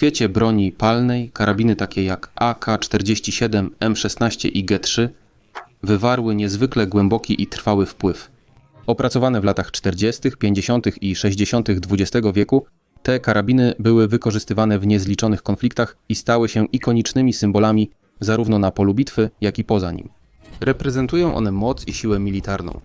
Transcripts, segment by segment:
świecie broni palnej karabiny takie jak AK-47, M16 i G3 wywarły niezwykle głęboki i trwały wpływ. Opracowane w latach 40., 50. i 60. XX wieku, te karabiny były wykorzystywane w niezliczonych konfliktach i stały się ikonicznymi symbolami zarówno na polu bitwy, jak i poza nim. Reprezentują one moc i siłę militarną.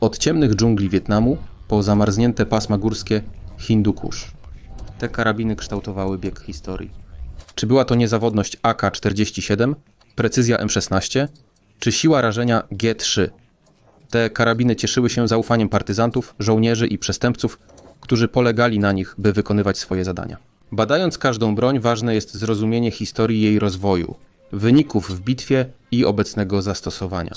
Od ciemnych dżungli Wietnamu po zamarznięte pasma górskie Hindukusz. Te karabiny kształtowały bieg historii. Czy była to niezawodność AK-47, precyzja M16, czy siła rażenia G3? Te karabiny cieszyły się zaufaniem partyzantów, żołnierzy i przestępców, którzy polegali na nich, by wykonywać swoje zadania. Badając każdą broń, ważne jest zrozumienie historii jej rozwoju, wyników w bitwie i obecnego zastosowania.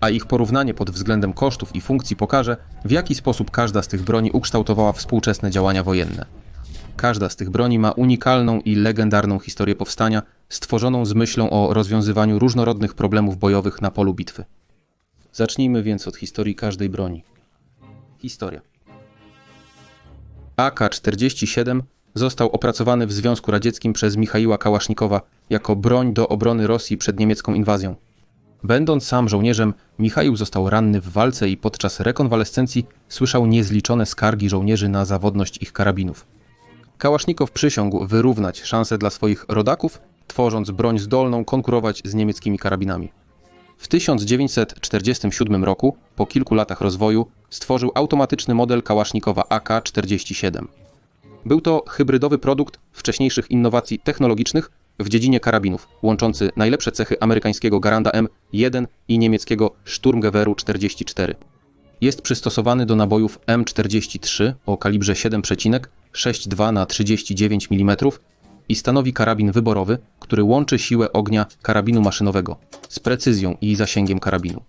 A ich porównanie pod względem kosztów i funkcji pokaże, w jaki sposób każda z tych broni ukształtowała współczesne działania wojenne. Każda z tych broni ma unikalną i legendarną historię powstania, stworzoną z myślą o rozwiązywaniu różnorodnych problemów bojowych na polu bitwy. Zacznijmy więc od historii każdej broni. Historia. AK-47 został opracowany w Związku Radzieckim przez Michaiła Kałasznikowa jako broń do obrony Rosji przed niemiecką inwazją. Będąc sam żołnierzem, Michaił został ranny w walce i podczas rekonwalescencji słyszał niezliczone skargi żołnierzy na zawodność ich karabinów. Kałasznikow przysiągł wyrównać szanse dla swoich rodaków, tworząc broń zdolną konkurować z niemieckimi karabinami. W 1947 roku, po kilku latach rozwoju, stworzył automatyczny model Kałasznikowa AK-47. Był to hybrydowy produkt wcześniejszych innowacji technologicznych w dziedzinie karabinów, łączący najlepsze cechy amerykańskiego Garanda M1 i niemieckiego Sturmgeweru 44. Jest przystosowany do nabojów M43 o kalibrze 7,62 na 39 mm i stanowi karabin wyborowy, który łączy siłę ognia karabinu maszynowego z precyzją i zasięgiem karabinu.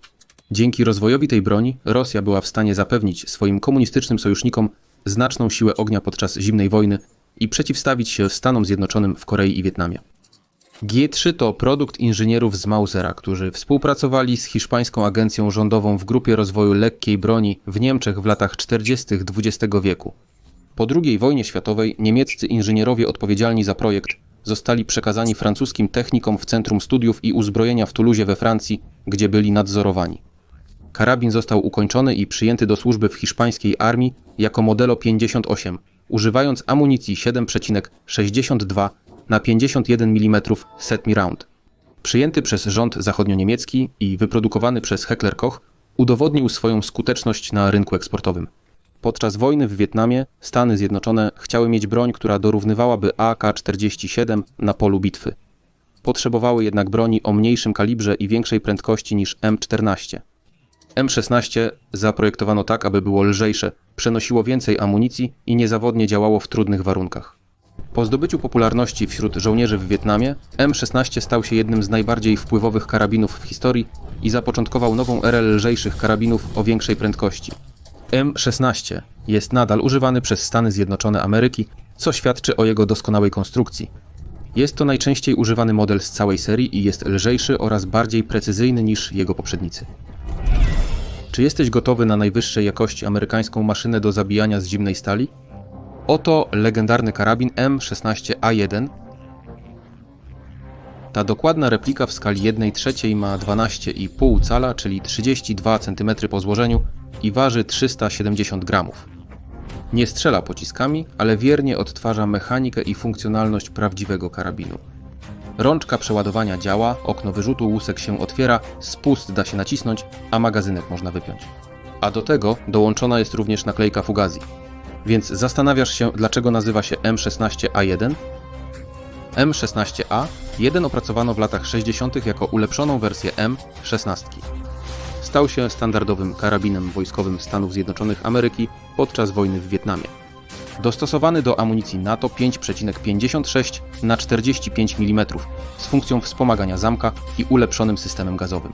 Dzięki rozwojowi tej broni Rosja była w stanie zapewnić swoim komunistycznym sojusznikom znaczną siłę ognia podczas zimnej wojny i przeciwstawić się Stanom Zjednoczonym w Korei i Wietnamie. G3 to produkt inżynierów z Mausera, którzy współpracowali z hiszpańską agencją rządową w grupie rozwoju lekkiej broni w Niemczech w latach 40. XX wieku. Po II wojnie światowej niemieccy inżynierowie odpowiedzialni za projekt zostali przekazani francuskim technikom w Centrum Studiów i Uzbrojenia w Toulouse we Francji, gdzie byli nadzorowani. Karabin został ukończony i przyjęty do służby w hiszpańskiej armii jako Modelo 58, używając amunicji 7,62 na 51 mm set me round. Przyjęty przez rząd zachodnioniemiecki i wyprodukowany przez Heckler Koch, udowodnił swoją skuteczność na rynku eksportowym. Podczas wojny w Wietnamie Stany Zjednoczone chciały mieć broń, która dorównywałaby AK-47 na polu bitwy. Potrzebowały jednak broni o mniejszym kalibrze i większej prędkości niż M14. M16 zaprojektowano tak, aby było lżejsze, przenosiło więcej amunicji i niezawodnie działało w trudnych warunkach. Po zdobyciu popularności wśród żołnierzy w Wietnamie, M16 stał się jednym z najbardziej wpływowych karabinów w historii i zapoczątkował nową erę lżejszych karabinów o większej prędkości. M16 jest nadal używany przez Stany Zjednoczone Ameryki, co świadczy o jego doskonałej konstrukcji. Jest to najczęściej używany model z całej serii i jest lżejszy oraz bardziej precyzyjny niż jego poprzednicy. Czy jesteś gotowy na najwyższej jakości amerykańską maszynę do zabijania z zimnej stali? Oto legendarny karabin M16A1. Ta dokładna replika w skali 1 trzeciej ma 12,5 cala, czyli 32 cm po złożeniu i waży 370 gramów. Nie strzela pociskami, ale wiernie odtwarza mechanikę i funkcjonalność prawdziwego karabinu. Rączka przeładowania działa, okno wyrzutu łusek się otwiera, spust da się nacisnąć, a magazynek można wypiąć. A do tego dołączona jest również naklejka Fugazi. Więc zastanawiasz się, dlaczego nazywa się M16A1? M16A 1 opracowano w latach 60. jako ulepszoną wersję M16. Stał się standardowym karabinem wojskowym Stanów Zjednoczonych Ameryki podczas wojny w Wietnamie. Dostosowany do amunicji NATO 5,56 na 45 mm z funkcją wspomagania zamka i ulepszonym systemem gazowym.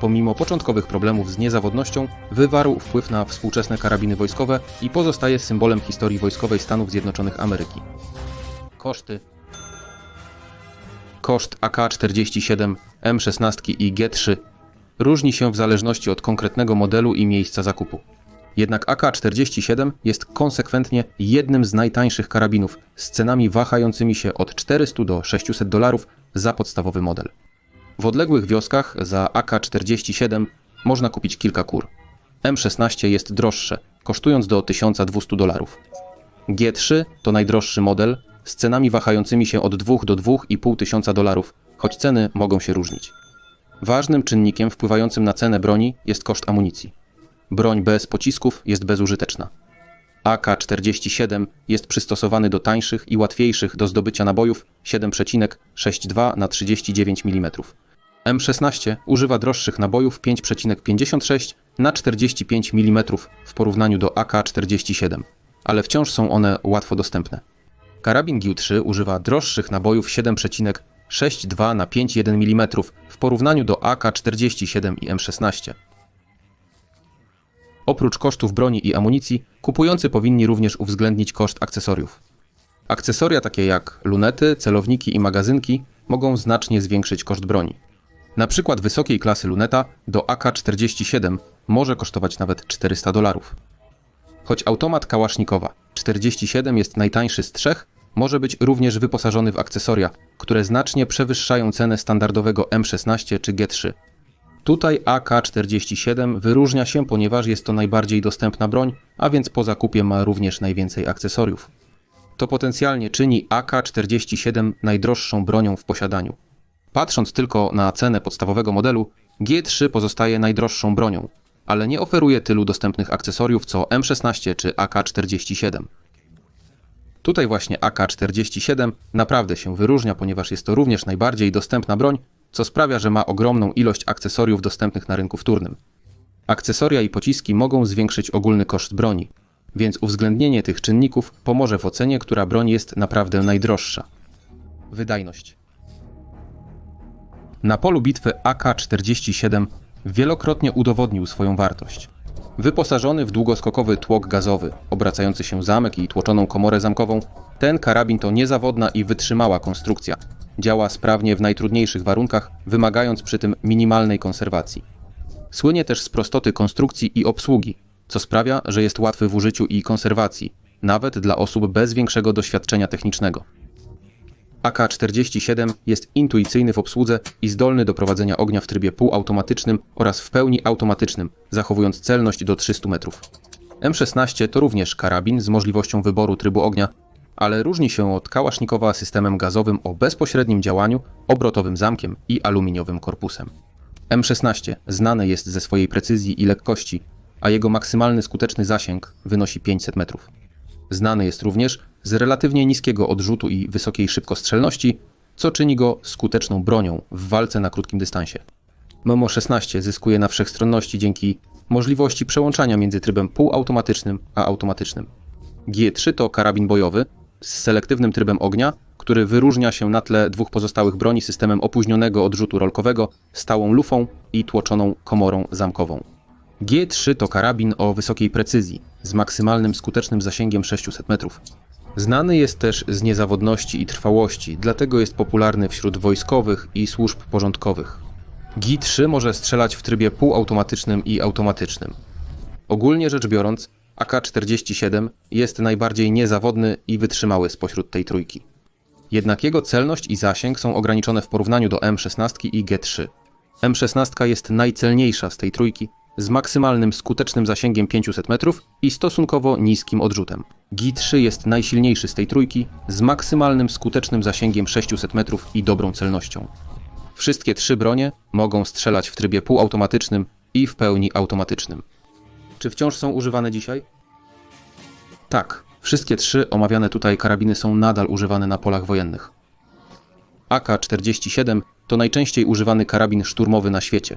Pomimo początkowych problemów z niezawodnością, wywarł wpływ na współczesne karabiny wojskowe i pozostaje symbolem historii wojskowej Stanów Zjednoczonych Ameryki. Koszty Koszt AK-47, M16 i G3 różni się w zależności od konkretnego modelu i miejsca zakupu. Jednak AK-47 jest konsekwentnie jednym z najtańszych karabinów z cenami wahającymi się od 400 do 600 dolarów za podstawowy model. W odległych wioskach za AK-47 można kupić kilka kur. M16 jest droższe, kosztując do 1200 dolarów. G3 to najdroższy model z cenami wahającymi się od 2 do 2,5 tysiąca dolarów, choć ceny mogą się różnić. Ważnym czynnikiem wpływającym na cenę broni jest koszt amunicji. Broń bez pocisków jest bezużyteczna. AK-47 jest przystosowany do tańszych i łatwiejszych do zdobycia nabojów 7,62 na 39 mm. M16 używa droższych nabojów 5,56 na 45 mm w porównaniu do AK-47, ale wciąż są one łatwo dostępne. Karabin GIU-3 używa droższych nabojów 7,62 na 5,1 mm w porównaniu do AK-47 i M16. Oprócz kosztów broni i amunicji, kupujący powinni również uwzględnić koszt akcesoriów. Akcesoria takie jak lunety, celowniki i magazynki mogą znacznie zwiększyć koszt broni. Na przykład wysokiej klasy luneta do AK-47 może kosztować nawet 400 dolarów. Choć automat Kałasznikowa 47 jest najtańszy z trzech, może być również wyposażony w akcesoria, które znacznie przewyższają cenę standardowego M16 czy G3. Tutaj AK-47 wyróżnia się, ponieważ jest to najbardziej dostępna broń, a więc po zakupie ma również najwięcej akcesoriów. To potencjalnie czyni AK-47 najdroższą bronią w posiadaniu. Patrząc tylko na cenę podstawowego modelu, G3 pozostaje najdroższą bronią, ale nie oferuje tylu dostępnych akcesoriów co M16 czy AK-47. Tutaj właśnie AK-47 naprawdę się wyróżnia, ponieważ jest to również najbardziej dostępna broń, co sprawia, że ma ogromną ilość akcesoriów dostępnych na rynku wtórnym. Akcesoria i pociski mogą zwiększyć ogólny koszt broni, więc uwzględnienie tych czynników pomoże w ocenie, która broń jest naprawdę najdroższa. Wydajność. Na polu bitwy AK-47 wielokrotnie udowodnił swoją wartość. Wyposażony w długoskokowy tłok gazowy, obracający się zamek i tłoczoną komorę zamkową, ten karabin to niezawodna i wytrzymała konstrukcja. Działa sprawnie w najtrudniejszych warunkach, wymagając przy tym minimalnej konserwacji. Słynie też z prostoty konstrukcji i obsługi, co sprawia, że jest łatwy w użyciu i konserwacji, nawet dla osób bez większego doświadczenia technicznego. AK-47 jest intuicyjny w obsłudze i zdolny do prowadzenia ognia w trybie półautomatycznym oraz w pełni automatycznym, zachowując celność do 300 metrów. M16 to również karabin z możliwością wyboru trybu ognia, ale różni się od kałasznikowa systemem gazowym o bezpośrednim działaniu, obrotowym zamkiem i aluminiowym korpusem. M16 znane jest ze swojej precyzji i lekkości, a jego maksymalny skuteczny zasięg wynosi 500 metrów. Znany jest również z relatywnie niskiego odrzutu i wysokiej szybkostrzelności, co czyni go skuteczną bronią w walce na krótkim dystansie. Memo 16 zyskuje na wszechstronności dzięki możliwości przełączania między trybem półautomatycznym a automatycznym. G3 to karabin bojowy z selektywnym trybem ognia, który wyróżnia się na tle dwóch pozostałych broni systemem opóźnionego odrzutu rolkowego, stałą lufą i tłoczoną komorą zamkową. G3 to karabin o wysokiej precyzji, z maksymalnym skutecznym zasięgiem 600 metrów. Znany jest też z niezawodności i trwałości, dlatego jest popularny wśród wojskowych i służb porządkowych. G3 może strzelać w trybie półautomatycznym i automatycznym. Ogólnie rzecz biorąc, AK-47 jest najbardziej niezawodny i wytrzymały spośród tej trójki. Jednak jego celność i zasięg są ograniczone w porównaniu do M16 i G3. M16 jest najcelniejsza z tej trójki, z maksymalnym skutecznym zasięgiem 500 metrów i stosunkowo niskim odrzutem. G3 jest najsilniejszy z tej trójki, z maksymalnym skutecznym zasięgiem 600 metrów i dobrą celnością. Wszystkie trzy bronie mogą strzelać w trybie półautomatycznym i w pełni automatycznym. Czy wciąż są używane dzisiaj? Tak, wszystkie trzy omawiane tutaj karabiny są nadal używane na polach wojennych. AK-47 to najczęściej używany karabin szturmowy na świecie.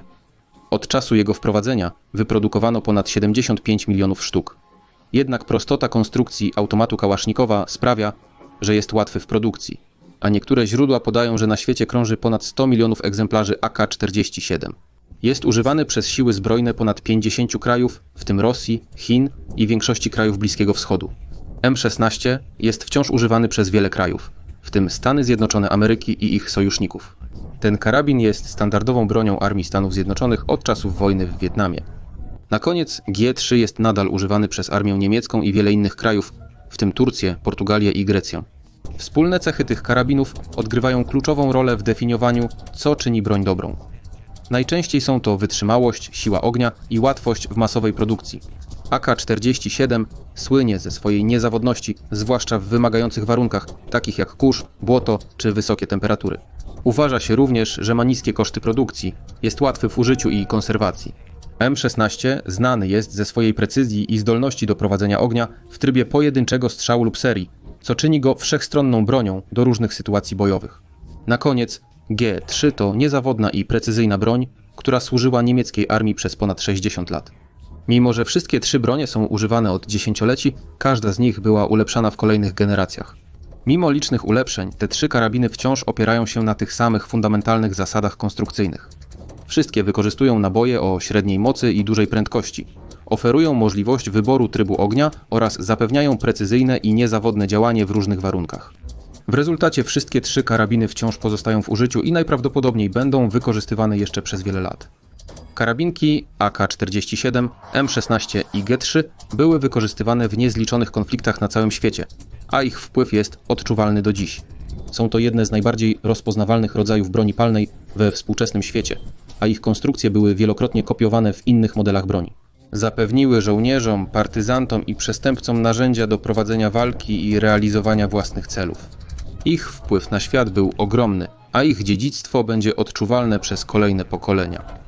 Od czasu jego wprowadzenia wyprodukowano ponad 75 milionów sztuk. Jednak prostota konstrukcji automatu Kałasznikowa sprawia, że jest łatwy w produkcji, a niektóre źródła podają, że na świecie krąży ponad 100 milionów egzemplarzy AK-47. Jest używany przez siły zbrojne ponad 50 krajów, w tym Rosji, Chin i większości krajów Bliskiego Wschodu. M16 jest wciąż używany przez wiele krajów, w tym Stany Zjednoczone Ameryki i ich sojuszników. Ten karabin jest standardową bronią Armii Stanów Zjednoczonych od czasów wojny w Wietnamie. Na koniec G3 jest nadal używany przez armię niemiecką i wiele innych krajów, w tym Turcję, Portugalię i Grecję. Wspólne cechy tych karabinów odgrywają kluczową rolę w definiowaniu, co czyni broń dobrą. Najczęściej są to wytrzymałość, siła ognia i łatwość w masowej produkcji. AK-47 słynie ze swojej niezawodności, zwłaszcza w wymagających warunkach, takich jak kurz, błoto czy wysokie temperatury. Uważa się również, że ma niskie koszty produkcji, jest łatwy w użyciu i konserwacji. M16 znany jest ze swojej precyzji i zdolności do prowadzenia ognia w trybie pojedynczego strzału lub serii, co czyni go wszechstronną bronią do różnych sytuacji bojowych. Na koniec, G3 to niezawodna i precyzyjna broń, która służyła niemieckiej armii przez ponad 60 lat. Mimo, że wszystkie trzy bronie są używane od dziesięcioleci, każda z nich była ulepszana w kolejnych generacjach. Mimo licznych ulepszeń, te trzy karabiny wciąż opierają się na tych samych fundamentalnych zasadach konstrukcyjnych. Wszystkie wykorzystują naboje o średniej mocy i dużej prędkości. Oferują możliwość wyboru trybu ognia oraz zapewniają precyzyjne i niezawodne działanie w różnych warunkach. W rezultacie wszystkie trzy karabiny wciąż pozostają w użyciu i najprawdopodobniej będą wykorzystywane jeszcze przez wiele lat. Karabinki AK-47, M16 i G3 były wykorzystywane w niezliczonych konfliktach na całym świecie, a ich wpływ jest odczuwalny do dziś. Są to jedne z najbardziej rozpoznawalnych rodzajów broni palnej we współczesnym świecie, a ich konstrukcje były wielokrotnie kopiowane w innych modelach broni. Zapewniły żołnierzom, partyzantom i przestępcom narzędzia do prowadzenia walki i realizowania własnych celów. Ich wpływ na świat był ogromny, a ich dziedzictwo będzie odczuwalne przez kolejne pokolenia.